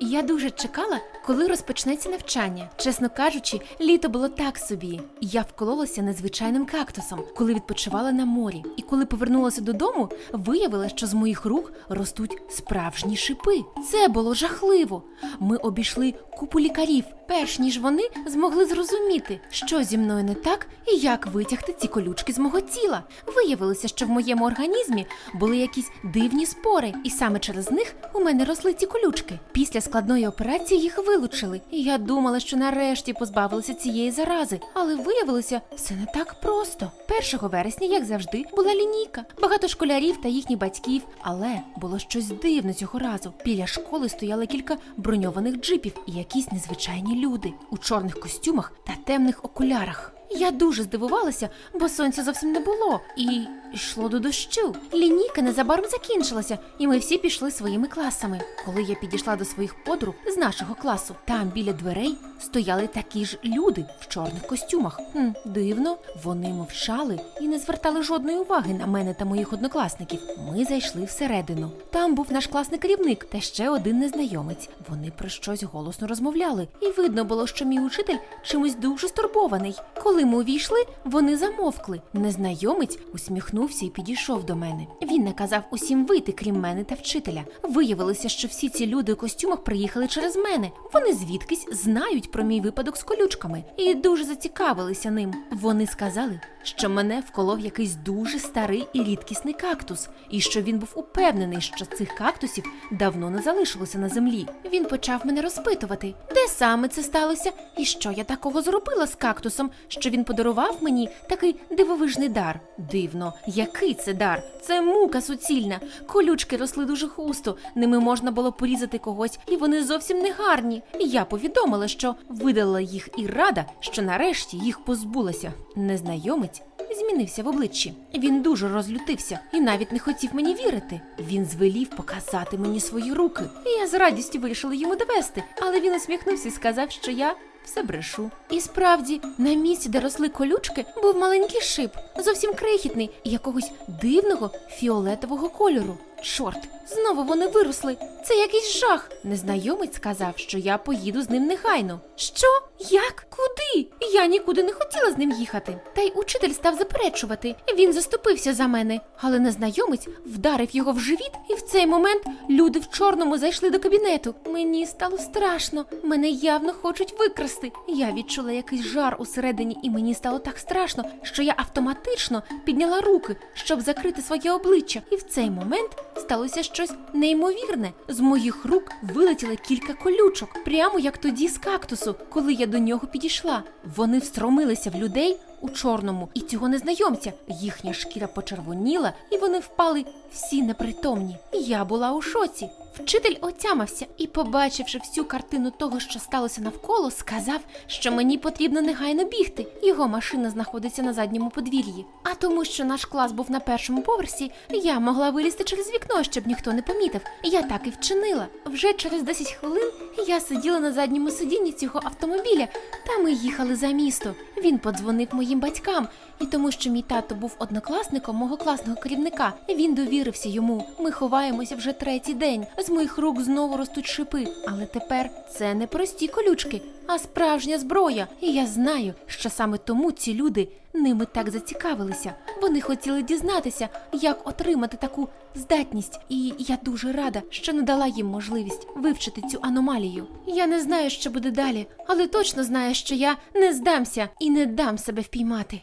Я дуже чекала, коли розпочнеться навчання. Чесно кажучи, літо було так собі. Я вкололася незвичайним кактусом, коли відпочивала на морі. І коли повернулася додому, виявила, що з моїх рук ростуть справжні шипи. Це було жахливо. Ми обійшли купу лікарів, перш ніж вони змогли зрозуміти, що зі мною не так і як витягти ці колючки з мого тіла. Виявилося, що в моєму організмі були якісь дивні спори, і саме через них у мене росли ці колючки. Після складної операції їх вилучили. І я думала, що нарешті позбавилася цієї зарази, але виявилося все не так просто. 1 вересня, як завжди, була лінійка. Багато школярів та їхніх батьків, але було щось дивне цього разу. Біля школи стояли кілька броньованих джипів і якісь незвичайні люди у чорних костюмах та темних окулярах. Я дуже здивувалася, бо сонця зовсім не було, і йшло до дощу. Лінійка незабаром закінчилася, і ми всі пішли своїми класами. Коли я підійшла до своїх подруг з нашого класу, там біля дверей стояли такі ж люди в чорних костюмах. Хм, дивно, вони мовчали і не звертали жодної уваги на мене та моїх однокласників. Ми зайшли всередину. Там був наш класний керівник та ще один незнайомець. Вони про щось голосно розмовляли, і видно було, що мій учитель чимось дуже стурбований. Коли ми увійшли, вони замовкли. Незнайомець усміхнувся і підійшов до мене. Він наказав усім вийти, крім мене та вчителя. Виявилося, що всі ці люди у костюмах приїхали через мене. Вони звідкись знають про мій випадок з колючками і дуже зацікавилися ним. Вони сказали, що мене вколов якийсь дуже старий і рідкісний кактус, і що він був упевнений, що цих кактусів давно не залишилося на землі. Він почав мене розпитувати, де саме це сталося, і що я такого зробила з кактусом, що він подарував мені такий дивовижний дар. Дивно, який це дар? Це мука суцільна. Колючки росли дуже густо, ними можна було порізати когось, і вони зовсім не гарні. Я повідомила, що видала їх і рада, що нарешті їх позбулася. Незнайомець змінився в обличчі. Він дуже розлютився і навіть не хотів мені вірити. Він звелів показати мені свої руки. І я з радістю вирішила йому довести, але він усміхнувся і сказав, що я. Все брешу. І справді, на місці, де росли колючки, був маленький шип, зовсім крихітний, і якогось дивного фіолетового кольору. Чорт, знову вони виросли. Це якийсь жах. Незнайомець сказав, що я поїду з ним негайно. Що? Як? Куди? Я нікуди не хотіла з ним їхати. Та й учитель став заперечувати. Він заступився за мене, але незнайомець вдарив його в живіт, і в цей момент люди в чорному зайшли до кабінету. Мені стало страшно. Мене явно хочуть викрасти. Я відчула якийсь жар усередині, і мені стало так страшно, що я автоматично підняла руки, щоб закрити своє обличчя. І в цей момент сталося щось неймовірне. З моїх рук вилетіло кілька колючок, прямо як тоді з кактусу, коли я до нього підійшла. Вони встромилися в людей у чорному і цього незнайомця. Їхня шкіра почервоніла, і вони впали всі непритомні. Я була у шоці. Вчитель отямався і, побачивши всю картину того, що сталося навколо, сказав, що мені потрібно негайно бігти. Його машина знаходиться на задньому подвір'ї. А тому, що наш клас був на першому поверсі, я могла вилізти через вікно, щоб ніхто не помітив. Я так і вчинила. Вже через 10 хвилин я сиділа на задньому сидінні цього автомобіля, та ми їхали за місто. Він подзвонив моїм батькам, і тому, що мій тато був однокласником мого класного керівника, він довірився йому. Ми ховаємося вже третій день. З моїх рук знову ростуть шипи. Але тепер це не прості колючки, а справжня зброя. І я знаю, що саме тому ці люди ними так зацікавилися. Вони хотіли дізнатися, як отримати таку здатність, і я дуже рада, що не дала їм можливість вивчити цю аномалію. Я не знаю, що буде далі, але точно знаю, що я не здамся і не дам себе впіймати.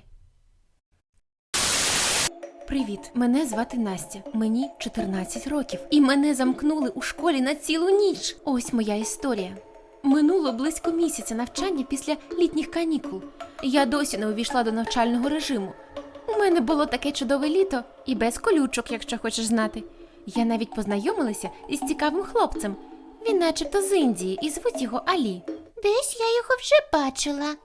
Привіт, мене звати Настя. Мені 14 років, і мене замкнули у школі на цілу ніч. Ось моя історія. Минуло близько місяця навчання після літніх канікул. Я досі не увійшла до навчального режиму. У мене було таке чудове літо і без колючок, якщо хочеш знати. Я навіть познайомилася із цікавим хлопцем. Він, начебто, з Індії, і звуть його Алі. Десь я його вже бачила.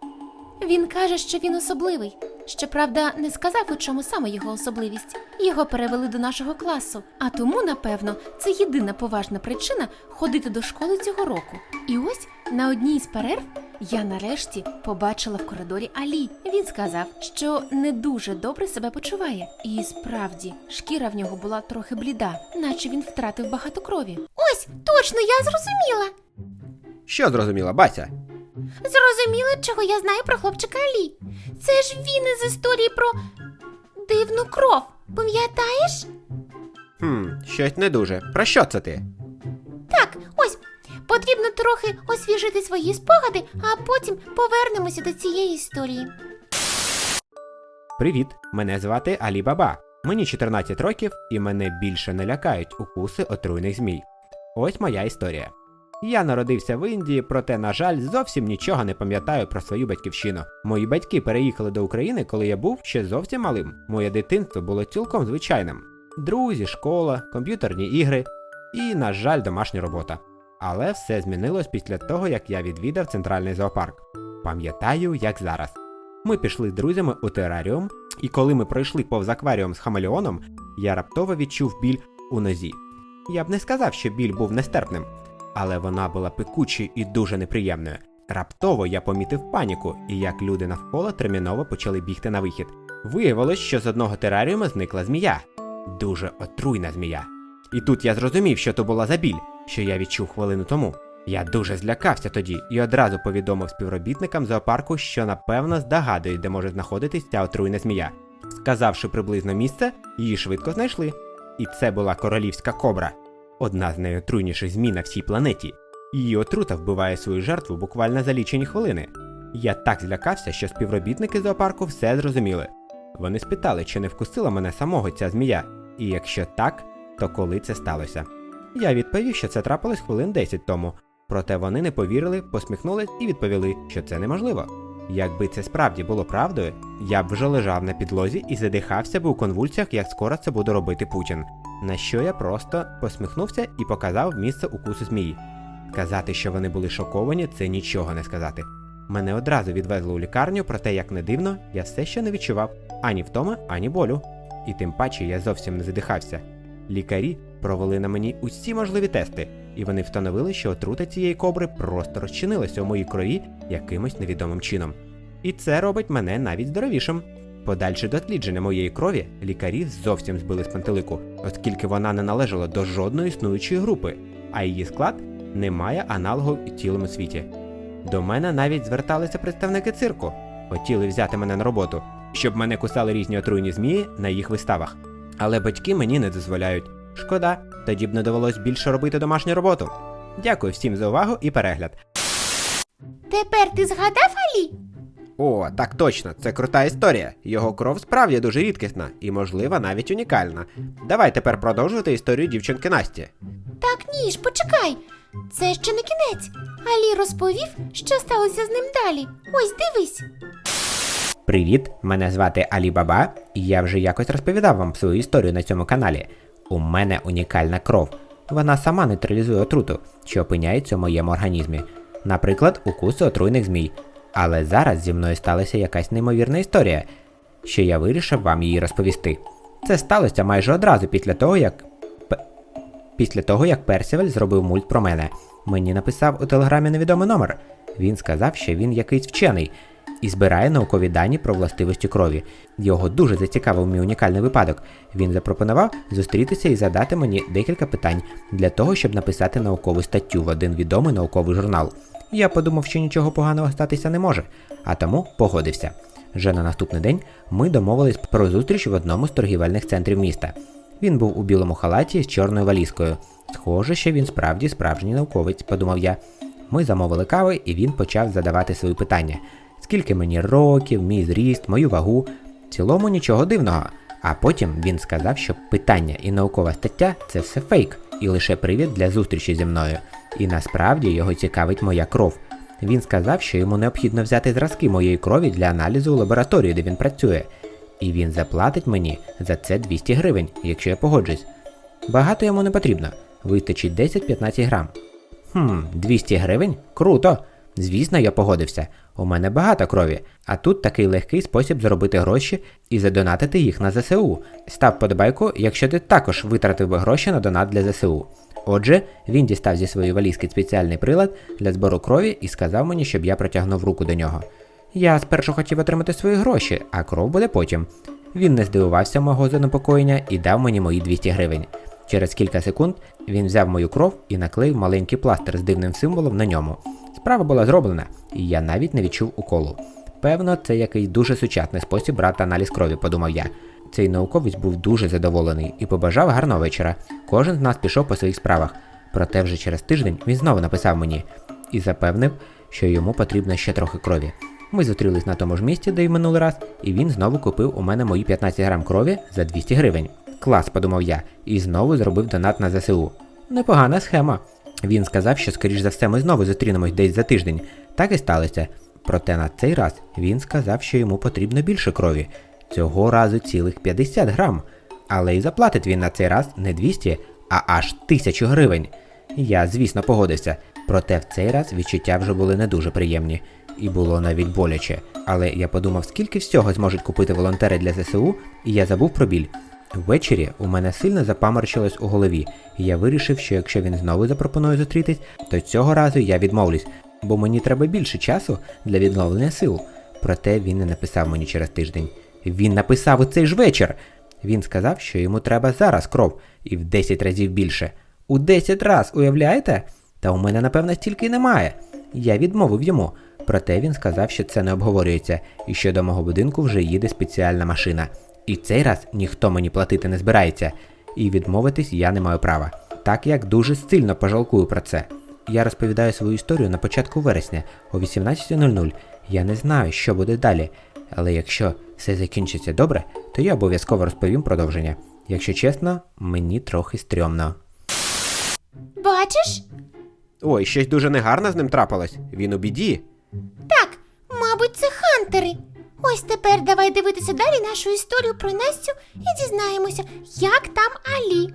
Він каже, що він особливий. Щоправда, не сказав, у чому саме його особливість. Його перевели до нашого класу, а тому, напевно, це єдина поважна причина ходити до школи цього року. І ось на одній з перерв я нарешті побачила в коридорі Алі. Він сказав, що не дуже добре себе почуває. І справді, шкіра в нього була трохи бліда, наче він втратив багато крові. Ось, точно, я зрозуміла. Що зрозуміла, Бася? Зрозуміла, чого я знаю про хлопчика Алі. Це ж він із історії про дивну кров. Пам'ятаєш? Хм, щось не дуже. Про що це ти? Так, ось. Потрібно трохи освіжити свої спогади, а потім повернемося до цієї історії. Привіт, мене звати Алі Баба. Мені 14 років і мене більше не лякають укуси отруйних змій. Ось моя історія. Я народився в Індії, проте, на жаль, зовсім нічого не пам'ятаю про свою батьківщину. Мої батьки переїхали до України, коли я був ще зовсім малим. Моє дитинство було цілком звичайним: друзі, школа, комп'ютерні ігри і, на жаль, домашня робота. Але все змінилось після того, як я відвідав центральний зоопарк. Пам'ятаю, як зараз. Ми пішли з друзями у тераріум, і коли ми пройшли повз акваріум з хамелеоном, я раптово відчув біль у нозі. Я б не сказав, що біль був нестерпним, але вона була пекучою і дуже неприємною. Раптово я помітив паніку, і як люди навколо терміново почали бігти на вихід. Виявилось, що з одного тераріума зникла змія. Дуже отруйна змія. І тут я зрозумів, що то була за біль, що я відчув хвилину тому. Я дуже злякався тоді і одразу повідомив співробітникам зоопарку, що напевно здогадують, де може знаходитись ця отруйна змія. Сказавши приблизно місце, її швидко знайшли. І це була королівська кобра, одна з найотруйніших змій на всій планеті. Її отрута вбиває свою жертву буквально за лічені хвилини. Я так злякався, що співробітники зоопарку все зрозуміли. Вони спитали, чи не вкусила мене самого ця змія, і якщо так, то коли це сталося. Я відповів, що це трапилось хвилин 10 тому, проте вони не повірили, посміхнулись і відповіли, що це неможливо. Якби це справді було правдою, я б вже лежав на підлозі і задихався б у конвульсіях, як скоро це буде робити Путін. На що я просто посміхнувся і показав місце укусу змії. Сказати, що вони були шоковані, це нічого не сказати. Мене одразу відвезли у лікарню, проте, як не дивно, я все ще не відчував ані втоми, ані болю. І тим паче я зовсім не задихався. Лікарі провели на мені усі можливі тести, і вони встановили, що отрута цієї кобри просто розчинилася у моїй крові якимось невідомим чином. І це робить мене навіть здоровішим. Подальше дослідження моєї крові лікарі зовсім збили з пантелику, оскільки вона не належала до жодної існуючої групи, а її склад не має аналогу у цілому світі. До мене навіть зверталися представники цирку, хотіли взяти мене на роботу, щоб мене кусали різні отруйні змії на їх виставах. Але батьки мені не дозволяють. Шкода, тоді б не довелось більше робити домашню роботу. Дякую всім за увагу і перегляд. Тепер ти згадав Алі? О, так точно, це крута історія. Його кров справді дуже рідкісна і, можливо, навіть унікальна. Давай тепер продовжувати історію дівчинки Насті. Так ні ж, почекай. Це ще не кінець. Алі розповів, що сталося з ним далі. Ось дивись. Привіт, мене звати Алі Баба, і я вже якось розповідав вам свою історію на цьому каналі. У мене унікальна кров. Вона сама нейтралізує отруту, що опиняється у моєму організмі. Наприклад, укуси отруйних змій. Але зараз зі мною сталася якась неймовірна історія, що я вирішив вам її розповісти. Це сталося майже одразу після того, як. П- Після того, як Персівель зробив мульт про мене. Мені написав у телеграмі невідомий номер. Він сказав, що він якийсь вчений і збирає наукові дані про властивості крові. Його дуже зацікавив мій унікальний випадок. Він запропонував зустрітися і задати мені декілька питань для того, щоб написати наукову статтю в один відомий науковий журнал. Я подумав, що нічого поганого статися не може, а тому погодився. Вже на наступний день ми домовились про зустріч в одному з торгівельних центрів міста. Він був у білому халаті з чорною валізкою. Схоже, що він справді справжній науковець, подумав я. Ми замовили кави, і він почав задавати свої питання: скільки мені років, мій зріст, мою вагу. В цілому нічого дивного. А потім він сказав, що питання і наукова стаття це все фейк, і лише привід для зустрічі зі мною. І насправді його цікавить моя кров. Він сказав, що йому необхідно взяти зразки моєї крові для аналізу у лабораторії, де він працює. І він заплатить мені за це 200 гривень, якщо я погоджусь. Багато йому не потрібно, вистачить 10-15 грам. Хм, 200 гривень? Круто! Звісно, я погодився. У мене багато крові, а тут такий легкий спосіб заробити гроші і задонатити їх на ЗСУ. Став подобайку, якщо ти також витратив би гроші на донат для ЗСУ. Отже, він дістав зі своєї валізки спеціальний прилад для збору крові і сказав мені, щоб я протягнув руку до нього. Я спершу хотів отримати свої гроші, а кров буде потім. Він не здивувався мого занепокоєння і дав мені мої 200 гривень. Через кілька секунд він взяв мою кров і наклеїв маленький пластир з дивним символом на ньому. Справа була зроблена, і я навіть не відчув уколу. Певно, це якийсь дуже сучасний спосіб брати аналіз крові, подумав я. Цей науковець був дуже задоволений і побажав гарного вечора. Кожен з нас пішов по своїх справах. Проте вже через тиждень він знову написав мені і запевнив, що йому потрібно ще трохи крові. Ми зустрілись на тому ж місці, де й минулий раз, і він знову купив у мене мої 15 грам крові за 200 гривень. Клас, подумав я, і знову зробив донат на ЗСУ. Непогана схема. Він сказав, що скоріш за все ми знову зустрінемось десь за тиждень. Так і сталося. Проте на цей раз він сказав, що йому потрібно більше крові. Цього разу цілих 50 грам. Але і заплатить він на цей раз не 200, а аж 1000 гривень. Я, звісно, погодився. Проте в цей раз відчуття вже були не дуже приємні. І було навіть боляче. Але я подумав, скільки всього зможуть купити волонтери для ЗСУ, і я забув про біль. Ввечері у мене сильно запаморочилось у голові, і я вирішив, що якщо він знову запропонує зустрітись, то цього разу я відмовлюсь, бо мені треба більше часу для відновлення сил. Проте він не написав мені через тиждень. Він написав у цей ж вечір. Він сказав, що йому треба зараз кров, і в 10 разів більше. У 10 раз, уявляєте? Та у мене, напевно, стільки немає. Я відмовив йому. Проте він сказав, що це не обговорюється, і що до мого будинку вже їде спеціальна машина. І цей раз ніхто мені платити не збирається, і відмовитись я не маю права, так як дуже сильно пожалкую про це. Я розповідаю свою історію на початку вересня о 18.00. Я не знаю, що буде далі, але якщо все закінчиться добре, то я обов'язково розповім продовження. Якщо чесно, мені трохи стрьомно. Бачиш? Ой, щось дуже негарно з ним трапилось. Він у біді. Так, мабуть, це хантери. Ось тепер давай дивитися далі нашу історію про Настю і дізнаємося, як там Алі.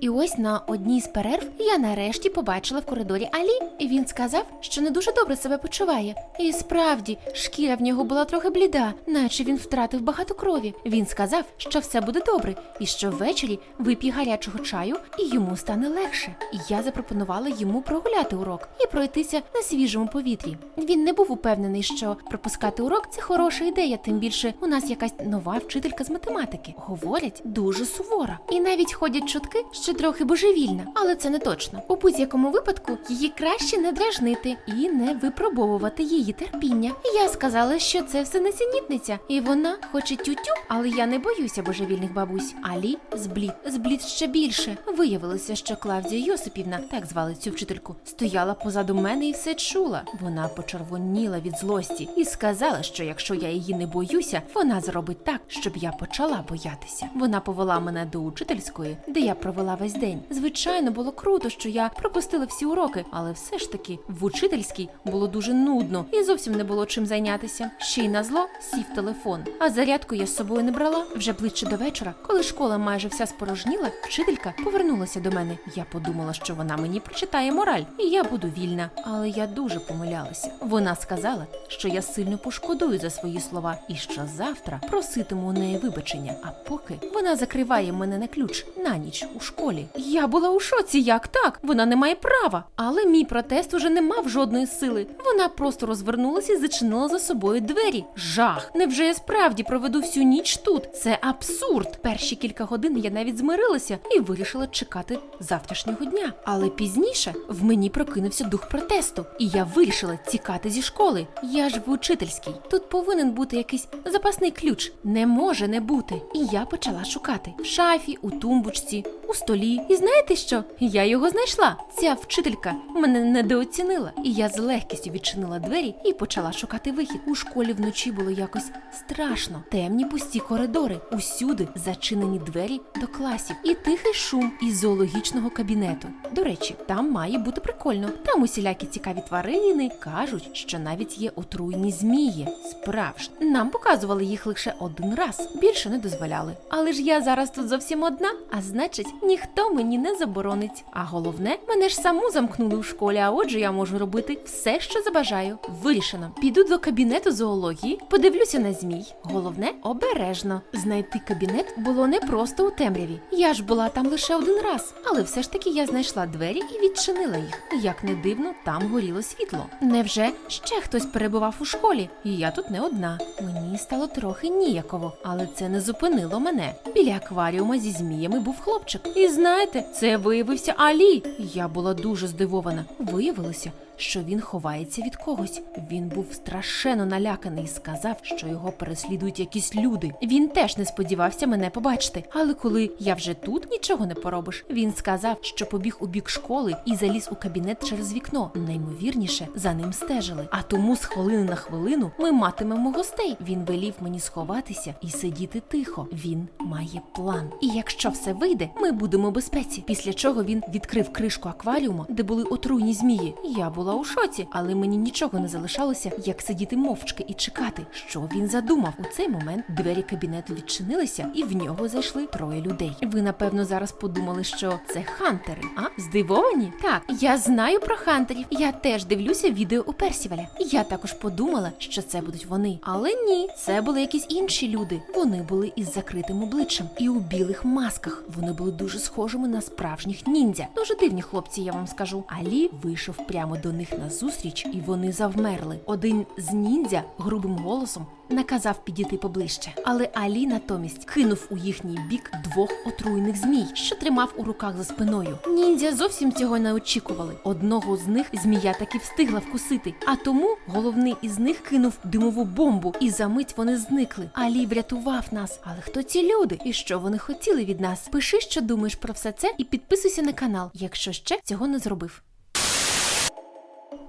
І ось на одній з перерв я нарешті побачила в коридорі Алі, і він сказав, що не дуже добре себе почуває. І справді, шкіра в нього була трохи бліда, наче він втратив багато крові. Він сказав, що все буде добре, і що ввечері вип'є гарячого чаю, і йому стане легше. І я запропонувала йому прогуляти урок і пройтися на свіжому повітрі. Він не був упевнений, що пропускати урок це хороша ідея, тим більше у нас якась нова вчителька з математики. Говорять, дуже сувора. І навіть ходять чутки, що трохи божевільна, але це не точно. У будь-якому випадку її краще не дражнити і не випробовувати її терпіння. Я сказала, що це все несенітниця, і вона хоче тютю, але я не боюся божевільних бабусь. Алі зблід, зблід ще більше. Виявилося, що Клавдія Йосипівна, так звали цю вчительку, стояла позаду мене і все чула. Вона почервоніла від злості і сказала, що якщо я її не боюся, вона зробить так, щоб я почала боятися. Вона повела мене до учительської, де я провела весь день. Звичайно, було круто, що я пропустила всі уроки, але все ж таки в учительській було дуже нудно і зовсім не було чим зайнятися. Ще й на зло сів телефон. А зарядку я з собою не брала. Вже ближче до вечора, коли школа майже вся спорожніла, вчителька повернулася до мене. Я подумала, що вона мені прочитає мораль, і я буду вільна. Але я дуже помилялася. Вона сказала, що я сильно пошкодую за свої слова, і що завтра проситиму у неї вибачення. А поки вона закриває мене на ключ на ніч у школі. Я була у шоці, як так? Вона не має права. Але мій протест уже не мав жодної сили. Вона просто розвернулася і зачинила за собою двері. Жах! Невже я справді проведу всю ніч тут? Це абсурд. Перші кілька годин я навіть змирилася і вирішила чекати завтрашнього дня. Але пізніше в мені прокинувся дух протесту, і я вирішила тікати зі школи. Я ж в учительській. Тут повинен бути якийсь запасний ключ. Не може не бути. І я почала шукати в шафі, у тумбочці, у столі. І знаєте що? Я його знайшла. Ця вчителька мене недооцінила, і я з легкістю відчинила двері і почала шукати вихід. У школі вночі було якось страшно. Темні пусті коридори, усюди зачинені двері до класів, і тихий шум із зоологічного кабінету. До речі, там має бути прикольно. Там усілякі цікаві тварини кажуть, що навіть є отруйні змії. Справжні. Нам показували їх лише один раз, більше не дозволяли. Але ж я зараз тут зовсім одна, а значить, ніхто мені не заборонить. А головне, мене ж саму замкнули в школі, а отже, я можу робити все, що забажаю. Вирішено. Піду до кабінету зоології, подивлюся на змій. Головне обережно. Знайти кабінет було не просто у темряві. Я ж була там лише один раз, але все ж таки я знайшла двері і відчинила їх. Як не дивно, там горіло світло. Невже ще хтось перебував у школі? І я тут не одна. Мені стало трохи ніяково, але це не зупинило мене. Біля акваріума зі зміями був хлопчик. І знаєте, це виявився Алі. Я була дуже здивована. Виявилося, що він ховається від когось. Він був страшенно наляканий і сказав, що його переслідують якісь люди. Він теж не сподівався мене побачити. Але коли я вже тут нічого не поробиш, він сказав, що побіг у бік школи і заліз у кабінет через вікно. Неймовірніше за ним стежили. А тому з хвилини на хвилину ми матимемо гостей. Він велів мені сховатися і сидіти тихо. Він має план. І якщо все вийде, ми будемо в безпеці. Після чого він відкрив кришку акваріуму, де були отруйні змії. Я була у шоці, але мені нічого не залишалося, як сидіти мовчки і чекати, що він задумав. У цей момент двері кабінету відчинилися, і в нього зайшли троє людей. Ви напевно зараз подумали, що це хантери. А здивовані? Так, я знаю про хантерів. Я теж дивлюся відео у Персіваля. Я також подумала, що це будуть вони. Але ні, це були якісь інші люди. Вони були із закритим обличчям і у білих масках. Вони були дуже схожими на справжніх ніндзя. Дуже дивні хлопці, я вам скажу. Алі вийшов прямо до них на зустріч, і вони завмерли. Один з ніндзя грубим голосом наказав підійти поближче. Але Алі натомість кинув у їхній бік двох отруйних змій, що тримав у руках за спиною. Ніндзя зовсім цього не очікували. Одного з них змія таки встигла вкусити, а тому головний із них кинув димову бомбу, і за мить вони зникли. Алі врятував нас. Але хто ці люди і що вони хотіли від нас? Пиши, що думаєш про все це, і підписуйся на канал, якщо ще цього не зробив.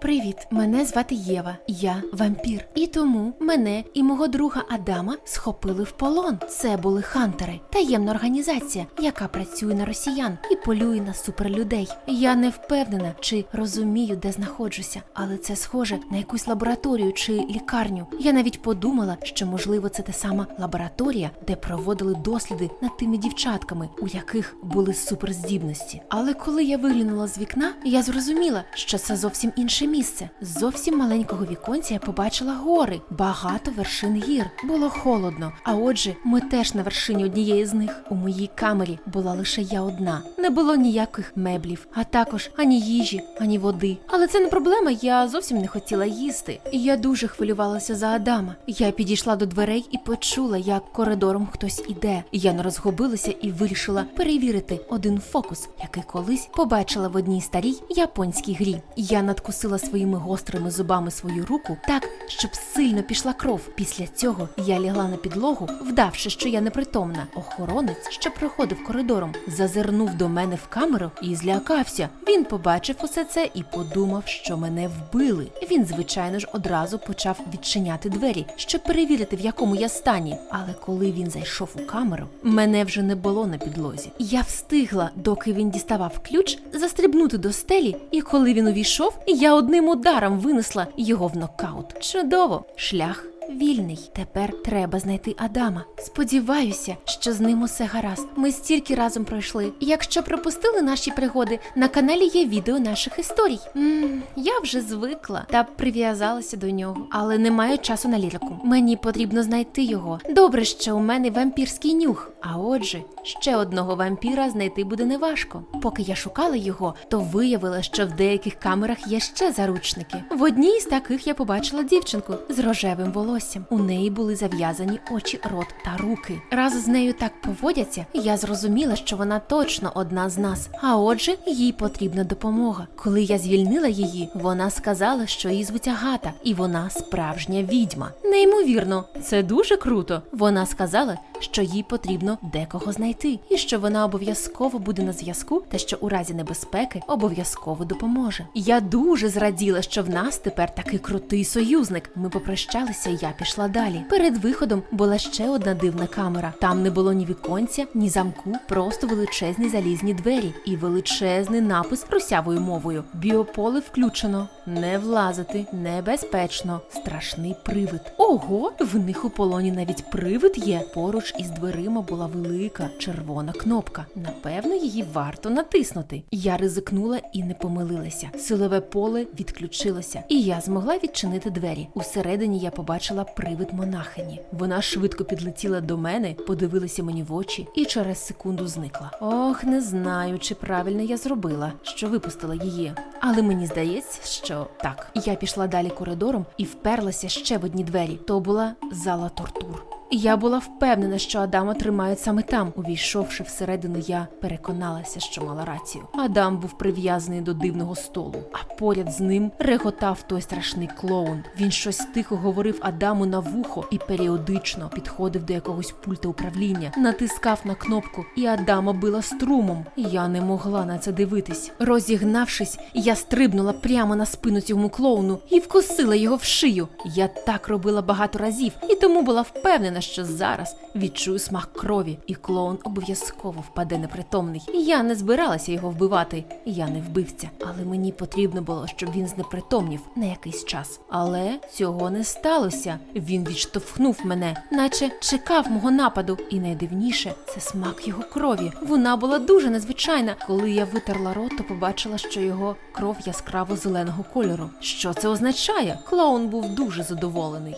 Привіт, мене звати Єва. Я вампір. І тому мене і мого друга Адама схопили в полон. Це були хантери, таємна організація, яка працює на росіян і полює на суперлюдей. Я не впевнена, чи розумію, де знаходжуся, але це схоже на якусь лабораторію чи лікарню. Я навіть подумала, що можливо це та сама лабораторія, де проводили досліди над тими дівчатками, у яких були суперздібності. Але коли я виглянула з вікна, я зрозуміла, що це зовсім інше місце. З зовсім маленького віконця я побачила гори, багато вершин гір. Було холодно. А отже, ми теж на вершині однієї з них. У моїй камері була лише я одна. Не було ніяких меблів, а також ані їжі, ані води. Але це не проблема. Я зовсім не хотіла їсти. Я дуже хвилювалася за Адама. Я підійшла до дверей і почула, як коридором хтось іде. Я не розгубилася і вирішила перевірити один фокус, який колись побачила в одній старій японській грі. Я надкусила своїми гострими зубами свою руку так, щоб сильно пішла кров. Після цього я лягла на підлогу, вдавши, що я непритомна. Охоронець, що проходив коридором, зазирнув до мене в камеру і злякався. Він побачив усе це і подумав, що мене вбили. Він, звичайно ж, одразу почав відчиняти двері, щоб перевірити, в якому я стані. Але коли він зайшов у камеру, мене вже не було на підлозі. Я встигла, доки він діставав ключ, застрибнути до стелі, і коли він увійшов, я одним ударом винесла його в нокаут. Чудово, шлях. Вільний, тепер треба знайти Адама. Сподіваюся, що з ним усе гаразд. Ми стільки разом пройшли. Якщо пропустили наші пригоди, на каналі є відео наших історій. Ммм, я вже звикла та прив'язалася до нього, але не маю часу на лірику. Мені потрібно знайти його. Добре, що у мене вампірський нюх. А отже, ще одного вампіра знайти буде неважко. Поки я шукала його, то виявила, що в деяких камерах є ще заручники. В одній з таких я побачила дівчинку з рожевим волоссям. У неї були зав'язані очі, рот та руки. Раз з нею так поводяться, я зрозуміла, що вона точно одна з нас. А отже, їй потрібна допомога. Коли я звільнила її, вона сказала, що її звуть Агата, і вона справжня відьма. Неймовірно, це дуже круто. Вона сказала, що їй потрібно декого знайти, і що вона обов'язково буде на зв'язку, та що у разі небезпеки обов'язково допоможе. Я дуже зраділа, що в нас тепер такий крутий союзник. Ми попрощалися, я пішла далі. Перед виходом була ще одна дивна камера. Там не було ні віконця, ні замку, просто величезні залізні двері і величезний напис русявою мовою. Біополе включено. Не влазити, небезпечно, страшний привид. Ого, в них у полоні навіть привид є. Поруч із дверима була велика червона кнопка. Напевно, її варто натиснути. Я ризикнула і не помилилася. Силове поле відключилося, і я змогла відчинити двері. Усередині я побачила привид монахині. Вона швидко підлетіла до мене, подивилася мені в очі і через секунду зникла. Ох, не знаю, чи правильно я зробила, що випустила її. Але мені здається, що так. Я пішла далі коридором і вперлася ще в одні двері. То була зала тортур. Я була впевнена, що Адама тримають саме там. Увійшовши всередину, я переконалася, що мала рацію. Адам був прив'язаний до дивного столу, а поряд з ним реготав той страшний клоун. Він щось тихо говорив Адаму на вухо і періодично підходив до якогось пульта управління, натискав на кнопку, і Адама била струмом. Я не могла на це дивитись. Розігнавшись, я стрибнула прямо на спину цьому клоуну і вкусила його в шию. Я так робила багато разів, і тому була впевнена, що зараз відчую смак крові, і клоун обов'язково впаде непритомний. Я не збиралася його вбивати. Я не вбивця, але мені потрібно було, щоб він знепритомнів на якийсь час. Але цього не сталося. Він відштовхнув мене, наче чекав мого нападу. І найдивніше це смак його крові. Вона була дуже незвичайна. Коли я витерла рот, то побачила, що його кров яскраво зеленого кольору. Що це означає? Клоун був дуже задоволений.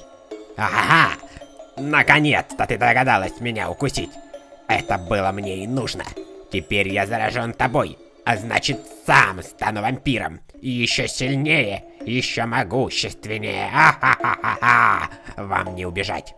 Ага! Наконец-то ты догадалась меня укусить. Это было мне и нужно. Теперь я заражен тобой, а значит сам стану вампиром. И еще сильнее, еще могущественнее. А-ха-ха-ха-ха! Вам не убежать.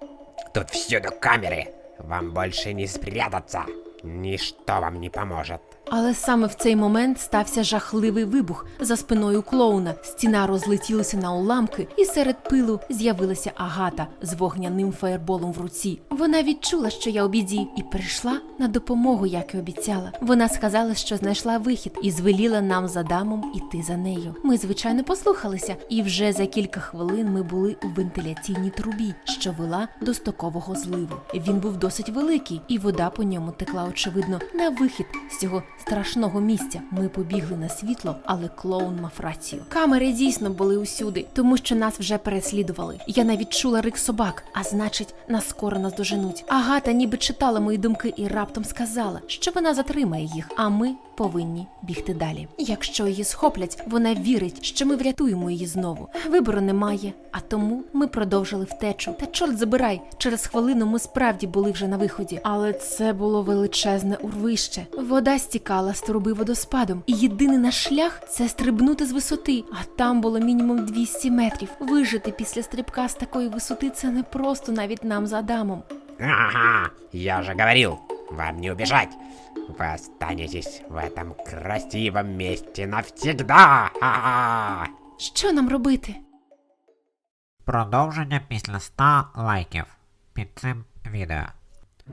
Тут всюду камеры. Вам больше не спрятаться. Ничто вам не поможет. Але саме в цей момент стався жахливий вибух за спиною клоуна. Стіна розлетілася на уламки, і серед пилу з'явилася агата з вогняним фаєрболом в руці. Вона відчула, що я у біді, і прийшла на допомогу, як і обіцяла. Вона сказала, що знайшла вихід і звеліла нам з Адамом іти за нею. Ми, звичайно, послухалися, і вже за кілька хвилин ми були у вентиляційній трубі, що вела до стокового зливу. Він був досить великий, і вода по ньому текла, очевидно, на вихід з цього страшного місця. Ми побігли на світло, але клоун мав рацію. Камери дійсно були усюди, тому що нас вже переслідували. Я навіть чула рик собак, а значить, нас скоро наздоженуть. Агата ніби читала мої думки і раптом сказала, що вона затримає їх, а ми повинні бігти далі. Якщо її схоплять, вона вірить, що ми врятуємо її знову. Вибору немає, а тому ми продовжили втечу. Та чорт забирай, через хвилину ми справді були вже на виході. Але це було величезне урвище. Вода стікала з труби водоспадом, і єдиний наш шлях це стрибнути з висоти. А там було мінімум 200 метрів. Вижити після стрибка з такої висоти це не просто навіть нам з Адамом. Ага, я же говорил, вам не убежать. Вы останетесь в этом красивом месте навсегда. Ха-ха. Що нам робити? Продовження після 100 лайків під цим відео.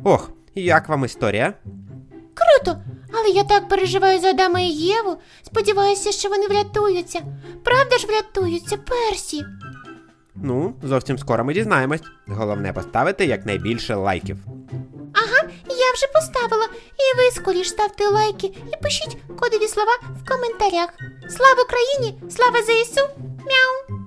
Ох, як вам історія? Круто! Але я так переживаю за Адама і Єву. Сподіваюся, що вони врятуються. Правда ж врятуються, Персі? Ну, зовсім скоро ми дізнаємось. Головне поставити якнайбільше лайків. Ага, я вже поставила. І ви скоріш ставте лайки і пишіть кодові слова в коментарях. Слава Україні! Слава ЗСУ! Мяу!